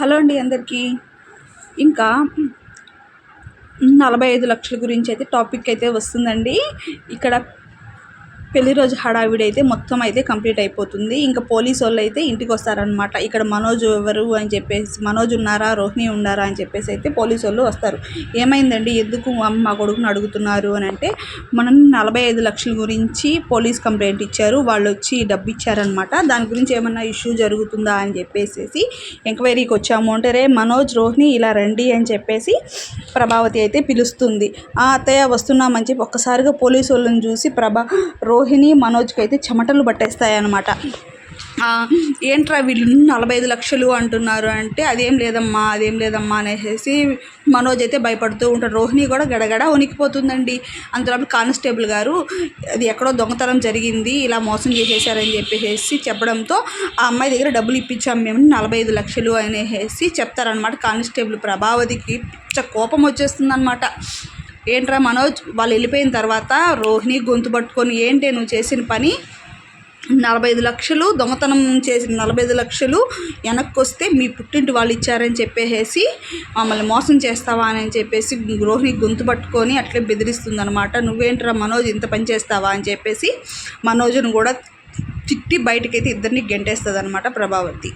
Hello అండి అందరికీ. ఇంకా నలభై ఐదు లక్షల గురించి అయితే టాపిక్ అయితే వస్తుందండి. ఇక్కడ పెళ్ళి రోజు హడావిడి అయితే మొత్తం అయితే కంప్లీట్ అయిపోతుంది. ఇంకా పోలీసు వాళ్ళు అయితే ఇంటికి వస్తారనమాట ఇక్కడ మనోజ్ ఎవరు అని చెప్పేసి మనోజ్ ఉన్నారా రోహిణి ఉన్నారా అని చెప్పేసి అయితే పోలీసు వాళ్ళు వస్తారు. ఏమైందండి? ఎందుకు మా- కొడుకును కొడుకుని అడుగుతున్నారు అని అంటే మనం నలభై ఐదు లక్షల గురించి పోలీస్ కంప్లైంట్ ఇచ్చారు. వాళ్ళు వచ్చి డబ్బు ఇచ్చారనమాట దాని గురించి ఏమన్నా ఇష్యూ జరుగుతుందా అని చెప్పేసి ఎంక్వైరీకి వచ్చాము అంటే రే మనోజ్ రోహిణి ఇలా రండి అని చెప్పేసి ప్రభావతి అయితే పిలుస్తుంది. ఆ అత్తయ్య వస్తున్నామని చెప్పి ఒక్కసారిగా పోలీసు వాళ్ళని చూసి ప్రభా రోహిణి మనోజ్కి అయితే చెమటలు పట్టేస్తాయన్నమాట. ఏంట్రా వీళ్ళు నలభై ఐదు లక్షలు అంటున్నారు అంటే అదేం లేదమ్మా అదేం లేదమ్మా అనేసి మనోజ్ అయితే భయపడుతూ ఉంటాడు. రోహిణి కూడా గడగడ ఉనికిపోతుందండి అంతలోపు కానిస్టేబుల్ గారు అది ఎక్కడో దొంగతనం జరిగింది ఇలా మోసం చేసేసారని చెప్పేసి చెప్పడంతో ఆ అమ్మాయి దగ్గర డబ్బులు ఇప్పించాం మేము నలభై ఐదు లక్షలు అనేసి చెప్తారనమాట కానిస్టేబుల్ ప్రభావతికి పిచ్చ కోపం వచ్చేస్తుందన్నమాట. ఏంట్రా మనోజ్ వాళ్ళు వెళ్ళిపోయిన తర్వాత రోహిణి గొంతు పట్టుకొని ఏంటి నువ్వు చేసిన పని? నలభై ఐదు లక్షలు దొంగతనం చేసిన నలభై ఐదు లక్షలు వెనక్కి వస్తే మీ పుట్టింటి వాళ్ళు ఇచ్చారని చెప్పేసి మమ్మల్ని మోసం చేస్తావా అని చెప్పేసి గృహిణి గొంతు పట్టుకొని అట్లే బెదిరిస్తుంది అనమాట నువ్వేంట్రా మనోజ్ ఇంత పని చేస్తావా? అని చెప్పేసి మనోజ్ను కూడా తిట్టి బయటకైతే ఇద్దరిని గెంటేస్తుంది అనమాట ప్రభావతి.